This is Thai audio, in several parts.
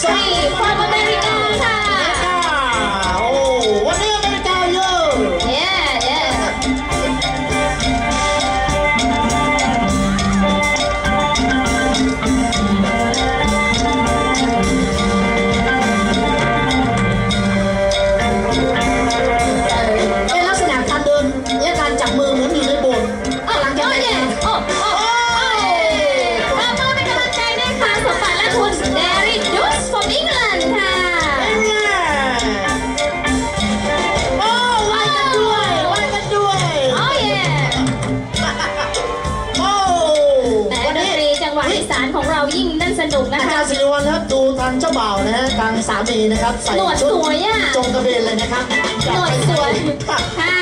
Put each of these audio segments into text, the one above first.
所以花花 นะครับ ใส่ชุดจงกระเบนเลยนะครับหนวดสวยค่ะ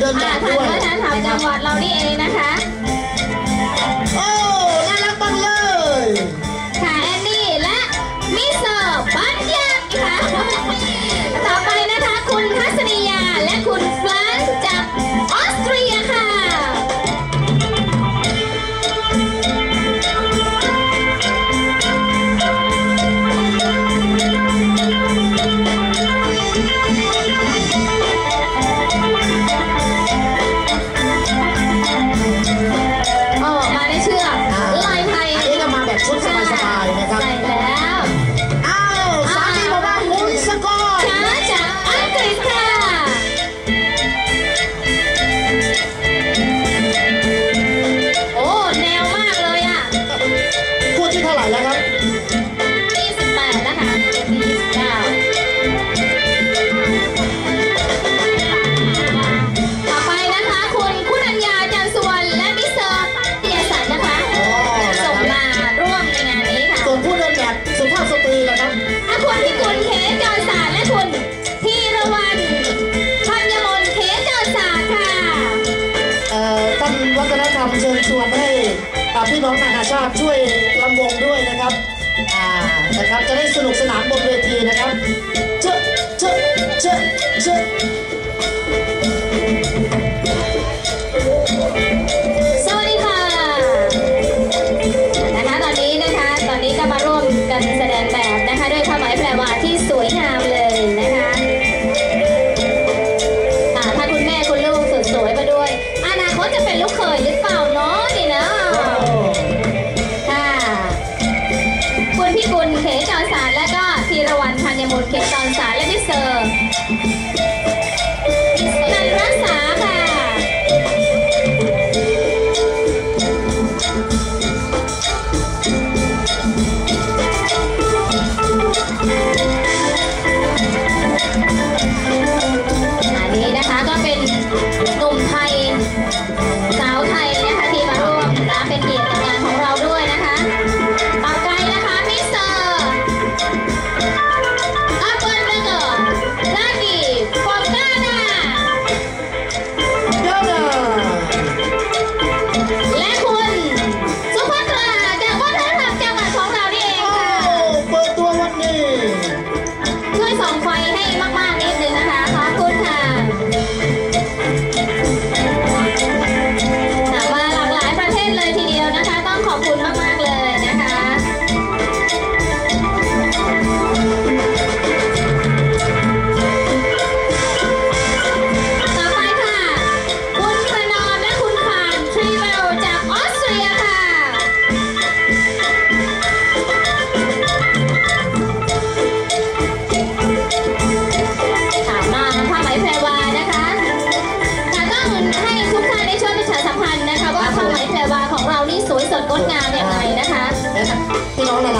เดินแบบด้วยนธรมจังหวัดเรานี่เองนะคะ วัฒนธรรมเชิญชวนให้พี่น้องนานาชาติช่วยลำวงด้วยนะครับนะครับจะได้สนุกสนานบนเวทีนะครับเจ๊ะเจ๊เจ๊เจ๊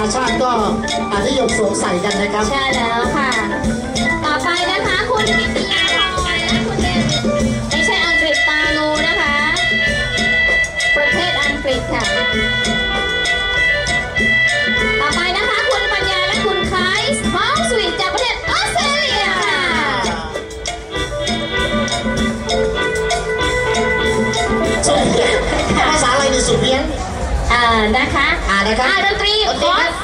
าชาติก็นิยกสวมใส่กันนะครับ ใช่แล้วค่ะ ต่อไปนะคะคุณพิทยาพรและคุณเดวิไม่ใช่อังกฤษตาลูนะคะ ประเทศอังกฤษค่ะ ต่อไปนะคะคุณปัญญาและคุณไคส์เมาสวิตจากประเทศออสเตรเลียภาษาอะไรในสุดเพี้ยนอ่านะคะ อ่านะคะ Because